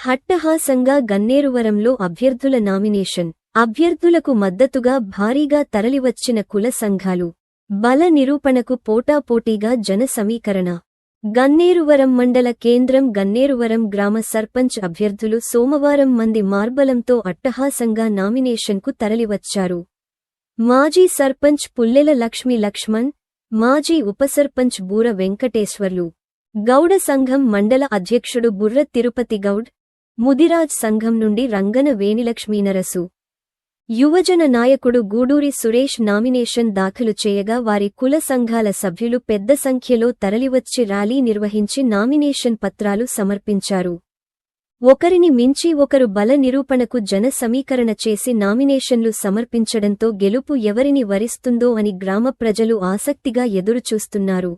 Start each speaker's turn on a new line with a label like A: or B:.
A: హట్టహాసంగా గన్నేరువరంలో అభ్యర్థుల నామినేషన్. అభ్యర్థులకు మద్దతుగా భారీగా తరలివచ్చిన కుల సంఘాలు. బల నిరూపణకు పోటాపోటీగా జన సమీకరణ. గన్నేరువరం మండల కేంద్రం గన్నేరువరం గ్రామ సర్పంచ్ అభ్యర్థులు సోమవారం మంది మార్బలంతో అట్టహాసంగా నామినేషన్కు తరలివచ్చారు. మాజీ సర్పంచ్ పుల్లెల లక్ష్మి లక్ష్మణ్ మాజీ ఉపసర్పంచ్ బూర వెంకటేశ్వర్లు. గౌడ సంఘం మండల అధ్యక్షుడు బుర్ర తిరుపతి గౌడ్ ముదిరాజ్ సంఘం నుండి రంగన వేణిలక్ష్మీనరసు. యువజన నాయకుడు గూడూరి సురేష్ నామినేషన్ దాఖలు చేయగా వారి కుల సంఘాల సభ్యులు పెద్ద సంఖ్యలో తరలివచ్చి ర్యాలీ నిర్వహించి నామినేషన్ పత్రాలు సమర్పించారు. ఒకరిని మించి ఒకరు బల నిరూపణకు జన సమీకరణ చేసి నామినేషన్లు సమర్పించడంతో గెలుపు ఎవరిని వరిస్తుందో అని గ్రామ ప్రజలు ఆసక్తిగా ఎదురుచూస్తున్నారు.